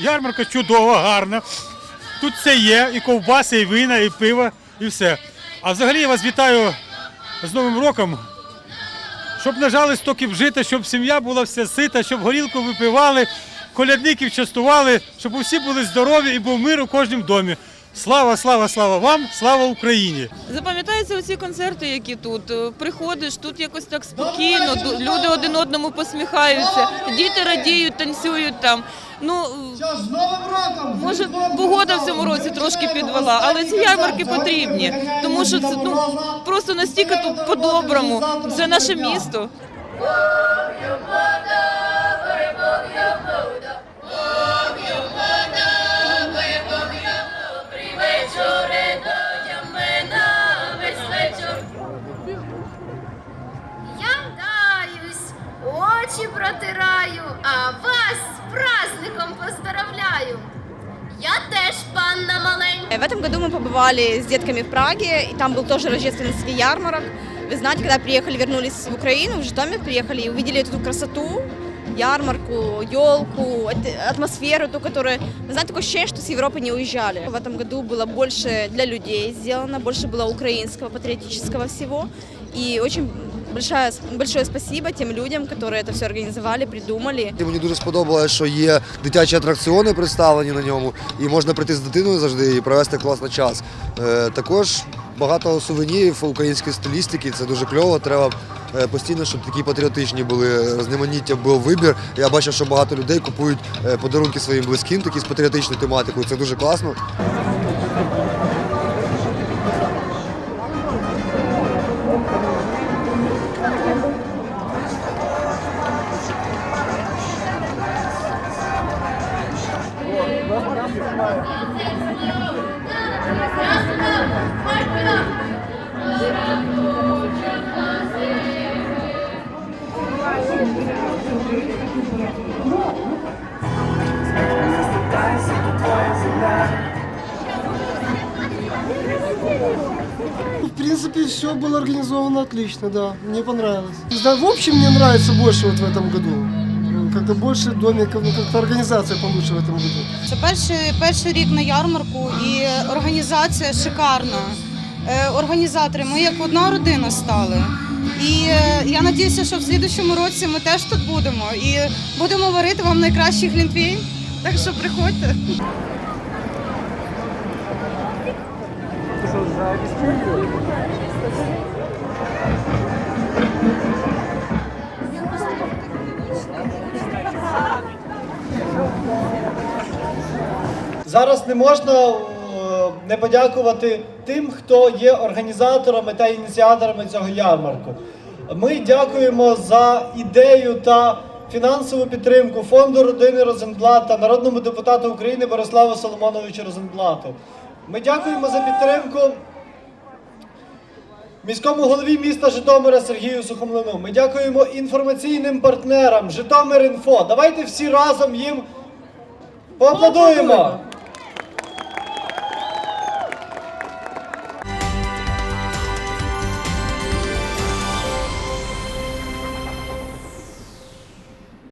Ярмарка чудова, гарна. Тут все є, і ковбаси, і вина, і пиво, і все. А взагалі я вас вітаю з Новим роком. Щоб нажали стоки жита, щоб сім'я була вся сита, щоб горілку випивали, колядників частували, щоб усі були здорові і був мир у кожному домі. Слава, слава, слава вам, слава Україні! Запам'ятаються оці концерти, які тут. Е, Приходиш, тут якось так спокійно, люди один одному посміхаються, діти радіють, танцюють там. Ну, З Новим роком! може, погода в цьому році трошки підвела, але ці ярмарки потрібні, тому що це ну, просто настільки тут по-доброму. Це наше місто. очі протираю, а вас з праздником поздравляю. Я теж панна маленька. В этом году мы побывали с детками в Праге, и там был тоже рождественский ярмарок. Вы знаете, когда приехали, вернулись в Украину, в Житомир приехали и увидели эту красоту, ярмарку, елку, атмосферу, ту, которая... Вы знаете, такое ощущение, что с Европы не уезжали. В этом году было больше для людей сделано, больше было украинского, патриотического всего. И очень большое, большое спасибо тем людям, которые это все организовали, придумали. Мені дуже сподобалось, що є дитячі атракціони представлені на ньому, і можна прийти з дитиною завжди і провести класний час. Е, також багато сувенірів української стилістики, це дуже кльово. Треба е, постійно, щоб такі патріотичні були різноманіття, був вибір. Я бачив, що багато людей купують е, подарунки своїм близьким, такі з патріотичною тематикою. Це дуже класно. В принципе, все было организовано отлично, да. Мне понравилось. Знаю, в общем, мне нравится больше вот в этом году. Как-то больше домиков, ну как-то организация получше в этом году. Це перший, перший рік на ярмарку і організація шикарна. Е, Організатори, ми як одна родина стали. І е, я сподіваюся, що в слідчому році ми теж тут будемо і будемо варити вам найкращий глінтвейн. Так що приходьте. Зараз не можна е, не подякувати тим, хто є організаторами та ініціаторами цього ярмарку. Ми дякуємо за ідею та фінансову підтримку фонду родини Розенблат та народному депутату України Бориславу Соломоновичу Розенблату. Ми дякуємо за підтримку міському голові міста Житомира Сергію Сухомлину. Ми дякуємо інформаційним партнерам Житомир.Інфо. Давайте всі разом їм поаплодуємо.